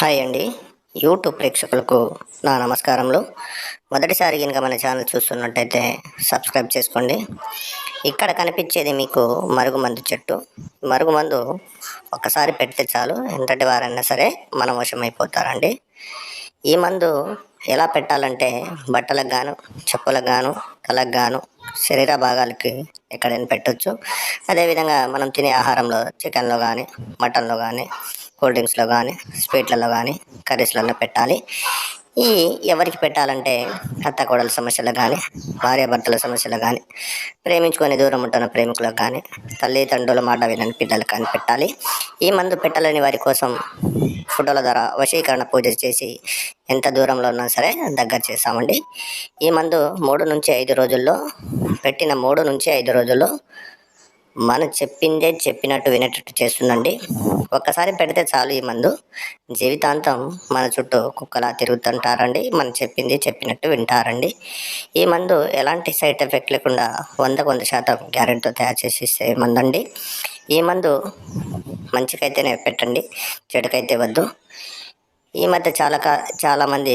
Hi అండి. YouTube ప్రేక్షకులకు నా నమస్కారములు. మొదటిసారి కనుక మన ఛానల్ చూస్తున్నట్టయితే సబ్స్క్రైబ్ చేసుకోండి. ఇక్కడ కనిపించేది మీకు మరుగుమందు చెట్టు. మరుగుమందు ఒక్కసారి పెడితే చాలు. ఎంతటి వారైనా సరే మన వశమైపోతారండి. ఈ మందు ఎలా పెట్టాలంటే బట్టలకు గాను చెప్పులకు గాను కళ్ళకు గాను శరీర భాగాలకి ఎక్కడైనా పెట్టొచ్చు. అదేవిధంగా మనం తినే ఆహారంలో చికెన్లో కానీ మటన్లో కానీ కూల్ డ్రింక్స్లో కానీ స్వీట్లలో కానీ కర్రీస్లలో పెట్టాలి. ఈ ఎవరికి పెట్టాలంటే అత్త కోడల సమస్యలు కానీ భార్యాభర్తల సమస్యలు కానీ ప్రేమించుకొని దూరం ఉంటున్న ప్రేమికులకు కానీ తల్లిదండ్రుల మాట వినని పిల్లలకు కానీ పెట్టాలి. ఈ మందు పెట్టలేని వారి కోసం ఫోటోల ద్వారా వశీకరణ పూజ చేసి ఎంత దూరంలో ఉన్నా సరే దగ్గర చేస్తామండి. ఈ మందు మూడు నుంచి ఐదు రోజుల్లో పెట్టిన మూడు నుంచి ఐదు రోజుల్లో మనం చెప్పిందే చెప్పినట్టు వినేటట్టు చేస్తుందండి ఒక్కసారి పెడితే చాలు ఈ మందు. జీవితాంతం మన చుట్టూ కుక్కలా తిరుగుతుంటారండి. మనం చెప్పింది చెప్పినట్టు వింటారండి. ఈ మందు ఎలాంటి సైడ్ ఎఫెక్ట్ లేకుండా వందకు వంద శాతం గ్యారెంటీతో తయారు చేసి ఇస్తే మందు అండి ఈ మందు మంచికైతేనే పెట్టండి చెడుకైతే వద్దు. ఈ మధ్య చాలా కా చాలామంది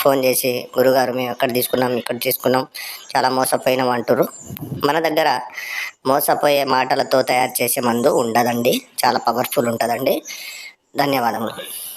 ఫోన్ చేసి గురుగారు మేము ఎక్కడ తీసుకున్నాం ఇక్కడ తీసుకున్నాం చాలా మోసపోయినాం అంటారు మన దగ్గర మోసపోయే మాటలతో తయారు చేసే మందు ఉండదండి. చాలా పవర్ఫుల్ ఉంటుందండి. ధన్యవాదములు.